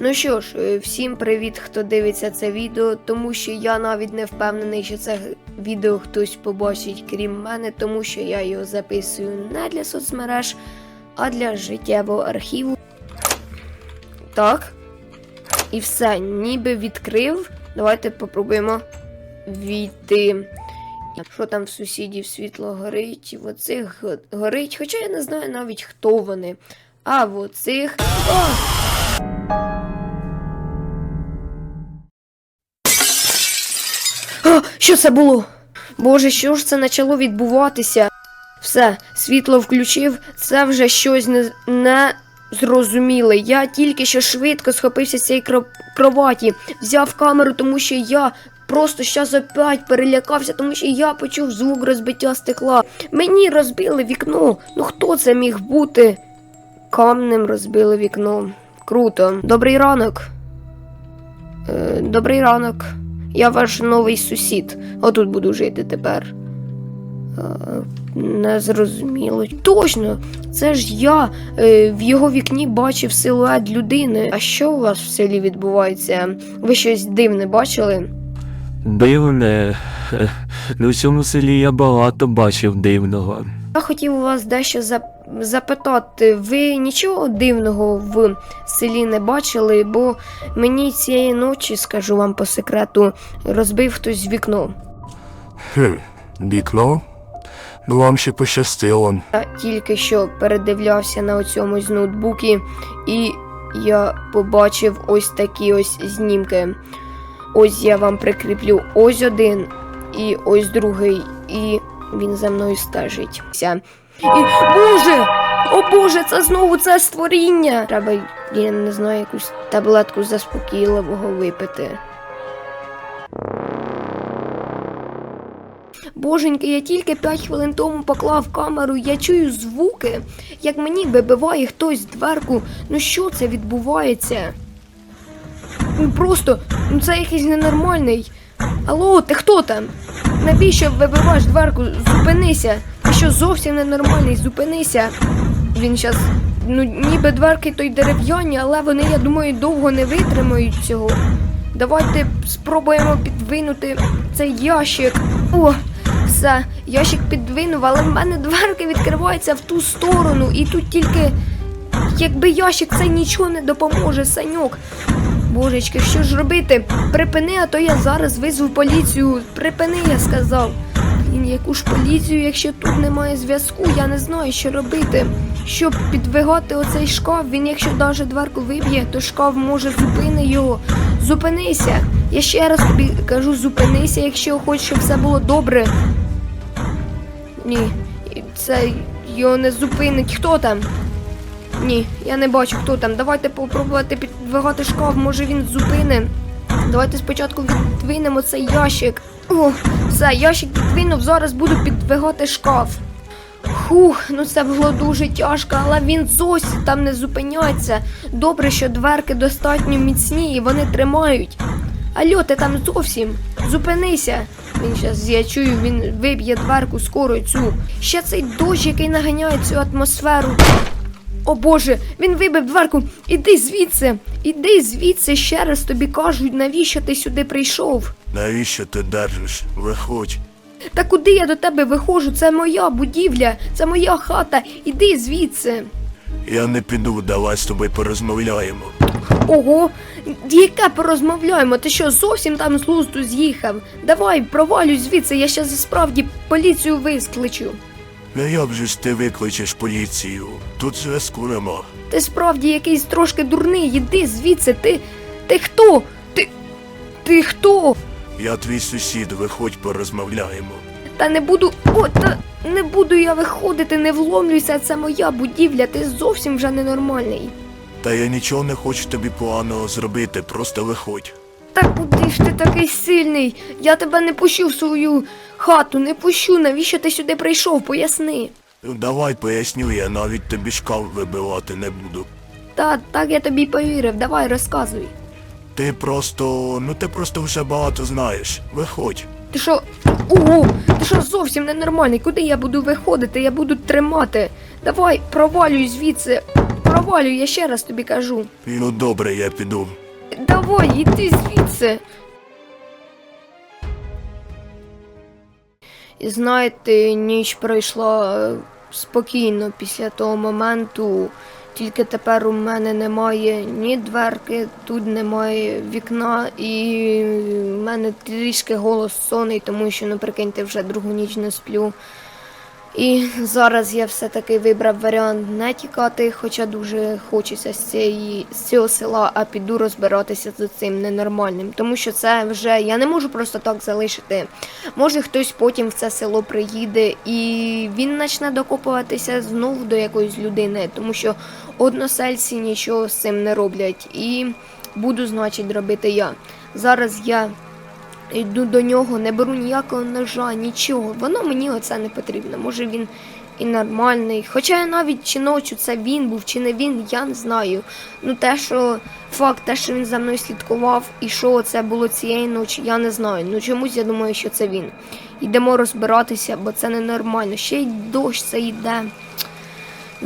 Ну що ж, е, всім привіт, хто дивиться це відео, тому що я навіть не впевнений, що це відео хтось побачить крім мене, тому що я його записую не для соцмереж, а для життєвого архіву. Так. І все, ніби відкрив. Давайте попробуємо війти. Що там в сусідів світло горить, в оцих горить, хоча я не знаю навіть хто вони. А в оцих. О! Що це було? Боже, що ж це почало відбуватися? Все, світло включив, це вже щось не, не зрозуміле. Я тільки що швидко схопився з цієї кро- кроваті, взяв камеру, тому що я просто щас опять перелякався, тому що я почув звук розбиття стекла. Мені розбили вікно. Ну хто це міг бути? Камнем розбили вікно. Круто. Добрий ранок. Е, добрий ранок. Я ваш новий сусід. Отут буду жити тепер. Е, не зрозуміло. Точно! Це ж я е, в його вікні бачив силует людини. А що у вас в селі відбувається? Ви щось дивне бачили? Дивне. Е, Ну, в цьому селі я багато бачив дивного. Я хотів у вас дещо зап- запитати. Ви нічого дивного в селі не бачили, бо мені цієї ночі, скажу вам по секрету, розбив хтось вікно. Хм, вікно? Ну вам ще пощастило. Я тільки що передивлявся на цьому з ноутбуки, і я побачив ось такі ось знімки. Ось я вам прикріплю ось один і ось другий, і він за мною стежить. І Боже! О Боже, це знову це створіння! Треба, я не знаю, якусь таблетку заспокійливого випити. Боженьки, я тільки 5 хвилин тому поклав камеру, я чую звуки, як мені вибиває хтось дверку. Ну що це відбувається? Ну просто, ну це якийсь ненормальний. Алло, ти хто там? Навіщо вибиваєш дверку? Зупинися. Що зовсім ненормальний, зупинися. Він щас, ну ніби дверки той дерев'яні, але вони, я думаю, довго не витримають цього. Давайте спробуємо підвинути цей ящик. О, все, ящик підвинув, але в мене дверки відкриваються в ту сторону, і тут тільки. Якби ящик це нічого не допоможе, саньок. Божечки, що ж робити? Припини, а то я зараз визву поліцію. Припини, я сказав. Блін, яку ж поліцію, якщо тут немає зв'язку, я не знаю, що робити. Щоб підвигати оцей шкаф, він якщо даже дверку виб'є, то шкаф може зупини його. Зупинися. Я ще раз тобі кажу, зупинися, якщо хочеш, щоб все було добре. Ні, це його не зупинить. Хто там? Ні, я не бачу, хто там. Давайте попробувати підвигати шкаф, може він зупине. Давайте спочатку відвинемо цей ящик. О, все, ящик підвинув, зараз буду підвигати шкаф. Хух, ну це було дуже тяжко, але він зовсім там не зупиняється. Добре, що дверки достатньо міцні і вони тримають. Альо, ти там зовсім зупинися. Він щас, я чую, він виб'є дверку скоро цю. Ще цей дощ, який наганяє цю атмосферу. О Боже, він вибив дверку. Іди звідси, іди звідси, ще раз тобі кажуть, навіщо ти сюди прийшов. Навіщо ти держиш? Виходь. Та куди я до тебе виходжу? Це моя будівля, це моя хата. Іди звідси. Я не піду, давай з тобою порозмовляємо. Ого, яке порозмовляємо? Ти що зовсім там з глузду з'їхав? Давай, провалюй звідси, я і справді поліцію вискличу. Ну як же ж ти викличеш поліцію? Тут зв'язку нема. Ти справді якийсь трошки дурний, іди звідси, ти. Ти хто? Ти. Ти хто? Я твій сусід, виходь порозмовляємо. Та не буду. О, та не буду я виходити, не вломлюйся, це моя будівля, ти зовсім вже ненормальний. Та я нічого не хочу тобі поганого зробити, просто виходь. Та куди ж ти такий сильний? Я тебе не пущу в свою хату, не пущу. Навіщо ти сюди прийшов? Поясни. Ну давай поясню, я навіть тобі шкаф вибивати не буду. Та так я тобі повірив, давай розказуй. Ти просто. ну ти просто вже багато знаєш. Виходь. Ти що? Ого, ти що зовсім ненормальний? Куди я буду виходити? Я буду тримати. Давай, провалюй звідси. провалюй, я ще раз тобі кажу. Ну добре, я піду. Давай, іди звідси. І знаєте, ніч пройшла е, спокійно після того моменту. Тільки тепер у мене немає ні дверки, тут немає вікна, і в мене трішки голос сонний, тому що, прикиньте, вже другу ніч не сплю. І зараз я все-таки вибрав варіант не тікати, хоча дуже хочеться з, цієї, з цього села, а піду розбиратися з цим ненормальним. Тому що це вже я не можу просто так залишити. Може хтось потім в це село приїде і він почне докопуватися знову до якоїсь людини, тому що односельці нічого з цим не роблять. І буду, значить, робити я. Зараз я Йду до нього, не беру ніякого ножа, нічого. Воно мені оце не потрібно. Може він і нормальний. Хоча я навіть чи ночі це він був, чи не він, я не знаю. Ну те, що факт, те, що він за мною слідкував, і що це було цієї ночі, я не знаю. Ну чомусь я думаю, що це він. Йдемо розбиратися, бо це ненормально. Ще й дощ це йде.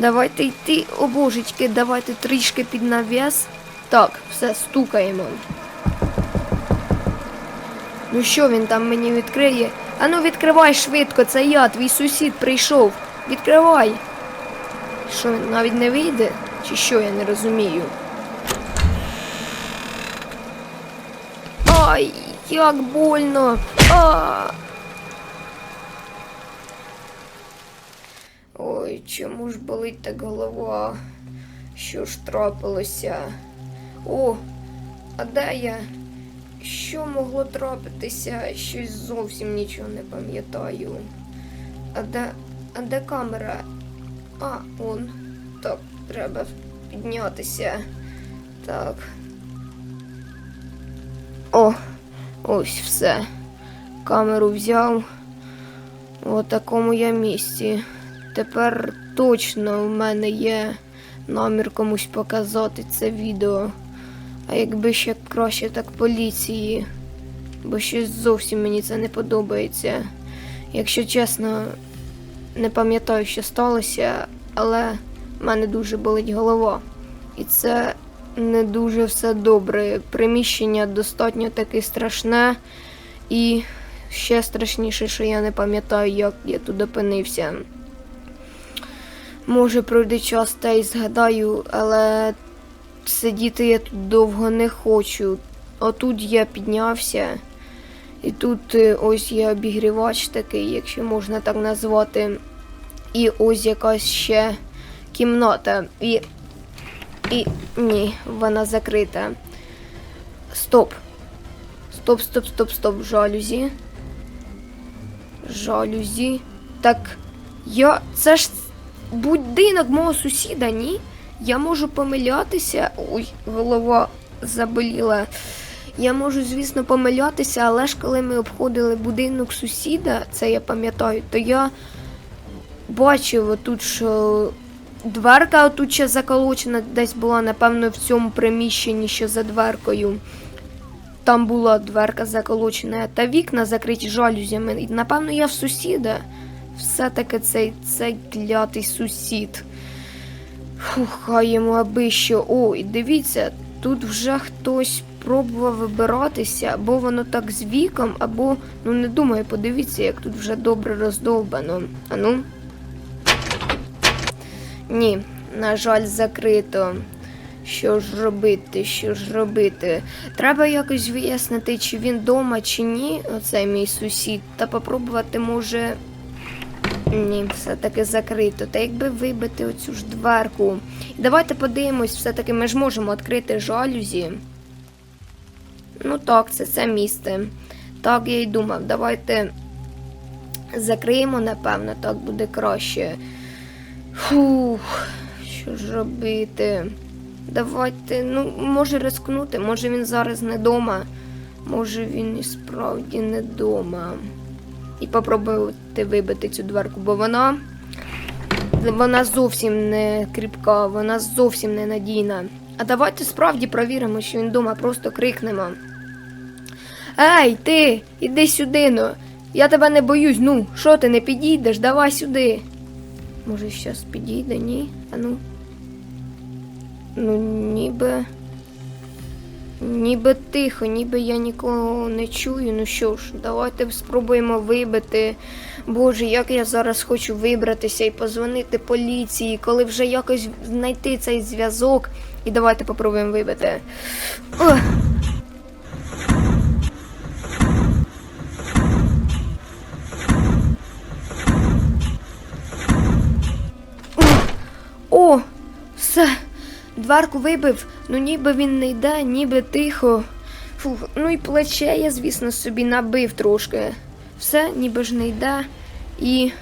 Давайте йти, о божечки, давайте трішки під навіс. Так, все, стукаємо. Ну що він там мені відкриє? Ану відкривай швидко, це я, твій сусід прийшов. Відкривай. Що він навіть не вийде? Чи що я не розумію? Ай, як больно. А! Ой, чому ж болить так голова? Що ж трапилося? О, а де я? Що могло трапитися? Щось зовсім нічого не пам'ятаю. А де. А де камера? А, он. Так, треба піднятися. Так. О, ось все. Камеру взяв. У такому я місці. Тепер точно в мене є намір комусь показати це відео. А якби ще краще так поліції, бо щось зовсім мені це не подобається. Якщо чесно, не пам'ятаю, що сталося, але в мене дуже болить голова. І це не дуже все добре. Приміщення достатньо таки страшне, і ще страшніше, що я не пам'ятаю, як я тут опинився. Може, пройде час та й згадаю, але сидіти я тут довго не хочу. Отут я піднявся. І тут е, ось є обігрівач такий, якщо можна так назвати. І ось якась ще кімната. І. І. Ні, вона закрита. Стоп. Стоп, стоп, стоп, стоп. Жалюзі. Жалюзі. Так. Я. Це ж будинок мого сусіда, ні? Я можу помилятися. Ой, голова заболіла. Я можу, звісно, помилятися, але ж коли ми обходили будинок сусіда, це я пам'ятаю, то я бачив отут, що дверка отут ще заколочена десь була, напевно, в цьому приміщенні, що за дверкою. Там була дверка заколочена, та вікна закриті жалюзями. Напевно, я в сусіда. Все-таки цей, цей клятий сусід. Фух, хай йому аби що. О, і дивіться, тут вже хтось пробував вибиратися, або воно так з віком, або, ну не думаю, подивіться, як тут вже добре роздовбано. Ану. Ні, на жаль, закрито. Що ж робити, що ж робити? Треба якось вияснити, чи він вдома, чи ні, оцей мій сусід, та попробувати, може, ні, все-таки закрито. Та якби вибити оцю ж дверку. Давайте подивимось, все-таки ми ж можемо відкрити жалюзі. Ну так, це це місце. Так я й думав. Давайте закриємо, напевно, так буде краще. Фух, що ж робити? Давайте, ну, може рискнути, може він зараз не вдома, може він і справді не вдома і попробувати вибити цю дверку, бо вона. Вона зовсім не кріпка, вона зовсім не надійна. А давайте справді провіримо, що він вдома просто крикнемо. Ей, ти, іди сюди, ну. Я тебе не боюсь, ну, що ти не підійдеш, давай сюди. Може, щас підійде, ні? А ну. Ну, ніби. Ніби тихо, ніби я нікого не чую. Ну що ж, давайте спробуємо вибити. Боже, як я зараз хочу вибратися і позвонити поліції, коли вже якось знайти цей зв'язок. І давайте попробуємо вибити. Ох. Дверку вибив, ну ніби він не йде, ніби тихо. Фух, ну і плече я, звісно, собі набив трошки. Все, ніби ж не йде. І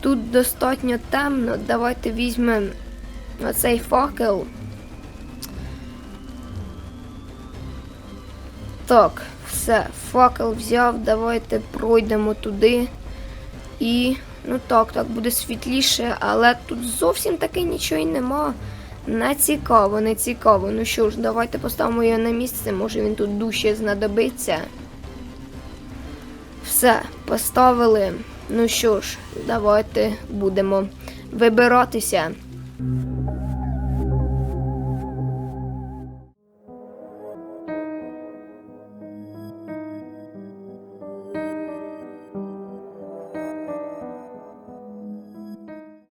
тут достатньо темно. Давайте візьмемо оцей факел. Так, все, факел взяв, давайте пройдемо туди. І ну так, так буде світліше, але тут зовсім таки нічого й нема. Не цікаво, не цікаво. Ну що ж, давайте поставимо його на місце, може він тут дужче знадобиться. Все, поставили. Ну що ж, давайте будемо вибиратися.